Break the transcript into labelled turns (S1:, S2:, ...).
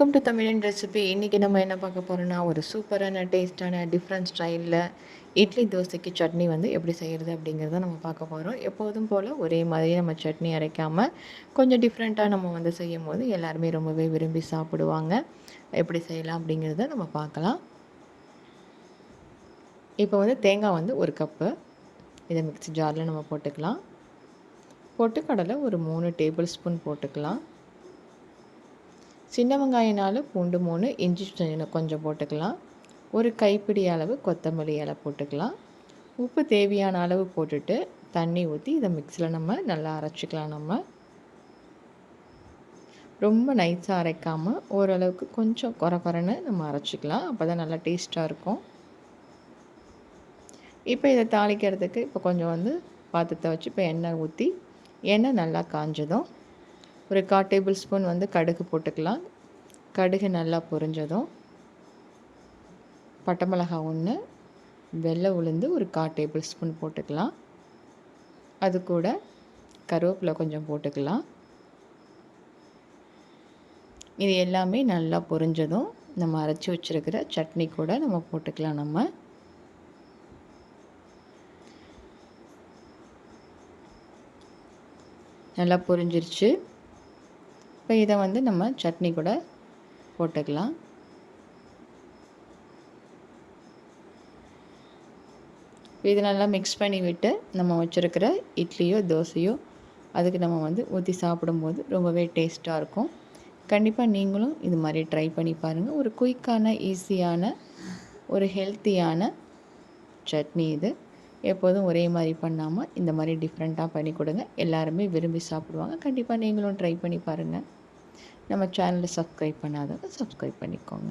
S1: Welcome to தமிழன் recipe இன்றைக்கி நம்ம என்ன பார்க்க போகிறோன்னா ஒரு சூப்பரான டேஸ்ட்டான டிஃப்ரெண்ட் ஸ்டைலில் இட்லி தோசைக்கு சட்னி வந்து எப்படி செய்கிறது அப்படிங்கிறத நம்ம பார்க்க போகிறோம் எப்போதும் போல் ஒரே மாதிரி நம்ம சட்னி அரைக்காமல் கொஞ்சம் டிஃப்ரெண்ட்டாக நம்ம வந்து செய்யும் போது எல்லாருமே ரொம்பவே விரும்பி சாப்பிடுவாங்க. எப்படி செய்யலாம் அப்படிங்கிறத நம்ம பார்க்கலாம். இப்போ வந்து தேங்காய் வந்து ஒரு கப்பு. இதை மிக்ஸி ஜாரில் நம்ம போட்டுக்கலாம். பொட்டுக்கடலை ஒரு மூணு டேபிள் ஸ்பூன் போட்டுக்கலாம். சின்ன வெங்காயனாலும் பூண்டு மூணு இஞ்சி கொஞ்சம் போட்டுக்கலாம். ஒரு கைப்பிடி அளவு கொத்தமல்லி இலை போட்டுக்கலாம். உப்பு தேவையான அளவு போட்டுட்டு தண்ணி ஊற்றி இதை மிக்ஸியில் நம்ம நல்லா அரைச்சிக்கலாம் நம்ம. ரொம்ப நைஸாக அரைக்காமல் ஓரளவுக்கு கொஞ்சம் குறை குறைன்னு நம்ம அரைச்சிக்கலாம். அப்போ தான் நல்லா டேஸ்ட்டாக இருக்கும். இப்போ இதை தாளிக்கிறதுக்கு இப்போ கொஞ்சம் வந்து பாத்திரத்தை வச்சு இப்போ எண்ணெய் ஊற்றி எண்ணெய் நல்லா காஞ்சதும் ஒரு கால் டேபிள் ஸ்பூன் வந்து கடுகு போட்டுக்கலாம். கடுகு நல்லா பொரிஞ்சதும் பட்டை மிளகாய் ஒன்று வெள்ளை உளுந்து ஒரு கால் டேபிள் ஸ்பூன் போட்டுக்கலாம். அது கூட கருவேப்பிலை கொஞ்சம் போட்டுக்கலாம். இது எல்லாமே நல்லா பொரிஞ்சதும் நம்ம அரைச்சி வச்சுருக்கிற சட்னி கூட நம்ம போட்டுக்கலாம் நம்ம. நல்லா பொரிஞ்சிருச்சு. இப்போ இதை வந்து நம்ம சட்னி கூட போட்டுக்கலாம். இது நல்லா மிக்ஸ் பண்ணி விட்டு நம்ம வச்சுருக்கிற இட்லியோ தோசையோ அதுக்கு நம்ம வந்து ஊற்றி சாப்பிடும்போது ரொம்பவே டேஸ்ட்டாக இருக்கும். கண்டிப்பாக நீங்களும் இது மாதிரி ட்ரை பண்ணி பாருங்கள் ஒரு குயிக்கான ஈஸியான ஒரு ஹெல்த்தியான சட்னி இது. எப்போதும் ஒரே மாதிரி பண்ணாமல் இந்த மாதிரி டிஃப்ரெண்ட்டாக பண்ணி கொடுங்க. எல்லாருமே விரும்பி சாப்பிடுவாங்க. கண்டிப்பாக நீங்களும் ட்ரை பண்ணி பாருங்கள் நம்ம சேனலை சப்ஸ்கிரைப் பண்ணாதவங்க சப்ஸ்கிரைப் பண்ணிக்கோங்க.